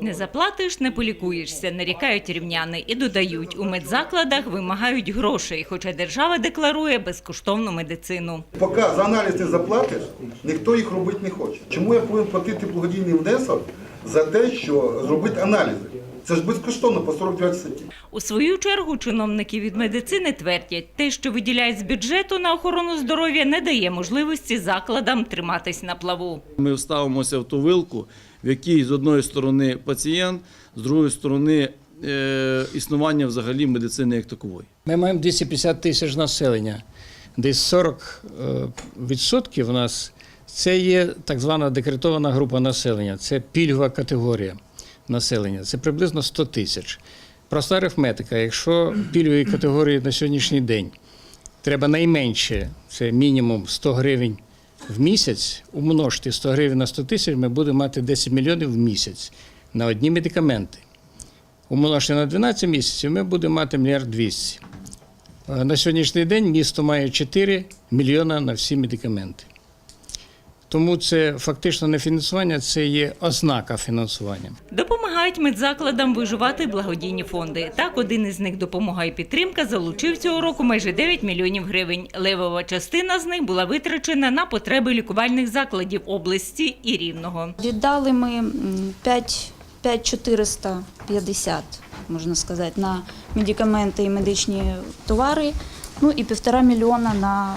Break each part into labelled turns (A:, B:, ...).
A: Не заплатиш, не полікуєшся, нарікають рівняни і додають, у медзакладах вимагають грошей, хоча держава декларує безкоштовну медицину.
B: Поки за аналіз не заплатиш, ніхто їх робити не хоче. Чому я повинен платити благодійний внесок за те, що зробити аналізи? Це ж безкоштовно по 49 статті.
A: У свою чергу чиновники від медицини твердять, те, що виділяють з бюджету на охорону здоров'я, не дає можливості закладам триматись на плаву.
C: Ми вставимося в ту вилку, в якій з одної сторони пацієнт, з другої сторони е, існування взагалі медицини як такової.
D: Ми маємо 250 тисяч населення. Десь 40 е, відсотків у нас це є так звана декретована група населення, це пільгова категорія населення, це приблизно 100 тисяч. Проста арифметика, якщо пільгової категорії на сьогоднішній день треба найменше, це мінімум 100 гривень в місяць, умножити 100 гривень на 100 тисяч, ми будемо мати 10 мільйонів в місяць на одні медикаменти. Умножити на 12 місяців, ми будемо мати мільярд 200. Е, На сьогоднішній день місто має 4 мільйона на всі медикаменти. Тому це фактично не фінансування, це є ознака фінансування.
A: Допомагають медзакладам виживати благодійні фонди. Так, один із них допомога і підтримка залучив цього року майже 9 мільйонів гривень. Левова частина з них була витрачена на потреби лікувальних закладів області і рівного.
E: Віддали ми м, 5, 5450, можна сказати, на медикаменти і медичні товари, ну і півтора мільйона на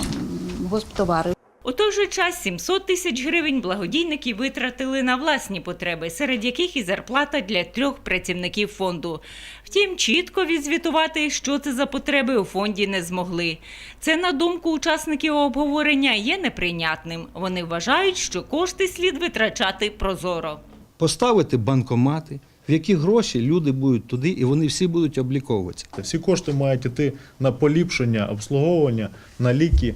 E: госптовари.
A: У той же час 700 тисяч гривень благодійники витратили на власні потреби, серед яких і зарплата для трьох працівників фонду. Втім, чітко відзвітувати, що це за потреби у фонді не змогли. Це, на думку учасників обговорення, є неприйнятним. Вони вважають, що кошти слід витрачати прозоро.
F: поставити банкомати, в які гроші люди будуть туди, і вони всі будуть обліковуватися.
G: Всі кошти мають йти на поліпшення обслуговування, на ліки,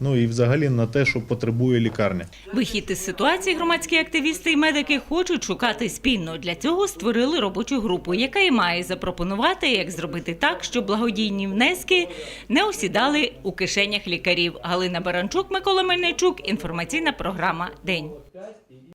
G: ну і взагалі на те, що потребує лікарня.
A: Вихід із ситуації громадські активісти і медики хочуть шукати спільно. Для цього створили робочу групу, яка і має запропонувати, як зробити так, щоб благодійні внески не осідали у кишенях лікарів. Галина Баранчук, Микола Мельничук. Інформаційна програма День.